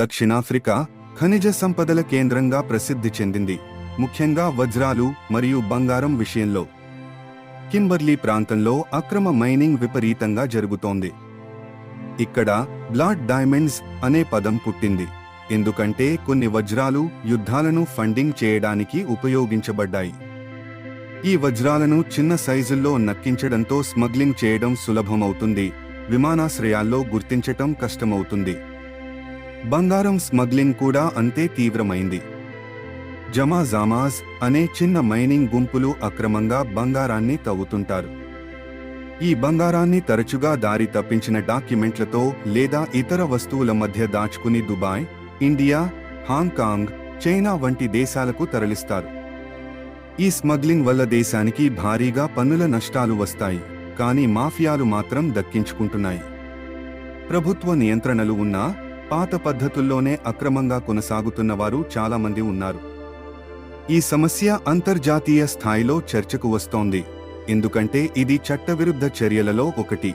దక్షిణాఫ్రికా ఖనిజ సంపదల కేంద్రంగా ప్రసిద్ధి చెందింది ముఖ్యంగా వజ్రాలు మరియు బంగారం విషయంలో. కింబర్లీ ప్రాంతంలో అక్రమ మైనింగ్ విపరీతంగా జరుగుతోంది. ఇక్కడ బ్లాడ్ డైమండ్స్ అనే పదం పుట్టింది ఎందుకంటే కొన్ని వజ్రాలు యుద్ధాలను ఫండింగ్ చేయడానికి ఉపయోగించబడ్డాయి. ఈ వజ్రాలను చిన్న సైజుల్లో నక్కించడంతో స్మగ్లింగ్ చేయడం సులభమవుతుంది విమానాశ్రయాల్లో గుర్తించటం కష్టమవుతుంది. బంగారం స్మగ్లింగ్ కూడా అంతే తీవ్రమైంది. జమా జామాజ్ అనే చిన్న మైనింగ్ గుంపులు అక్రమంగా బంగారాన్ని తవ్వుతుంటారు. ఈ బంగారాన్ని తరచుగా దారి తప్పించిన డాక్యుమెంట్లతో లేదా ఇతర వస్తువుల మధ్య దాచుకుని దుబాయ్ ఇండియా హాంకాంగ్ చైనా వంటి దేశాలకు తరలిస్తారు. ఈ స్మగ్లింగ్ వల్ల దేశానికి భారీగా పన్నుల నష్టాలు వస్తాయి కానీ మాఫియాలు మాత్రం దక్కించుకుంటున్నాయి. ప్రభుత్వ నియంత్రణలు ఉన్నా పాత పద్ధతుల్లోనే అక్రమంగా కొనసాగుతున్న వారు చాలామంది ఉన్నారు. ఈ సమస్య అంతర్జాతీయ స్థాయిలో చర్చకు వస్తోంది. ఎందుకంటే ఇది చట్టవిరుద్ధ చర్యలలో ఒకటి.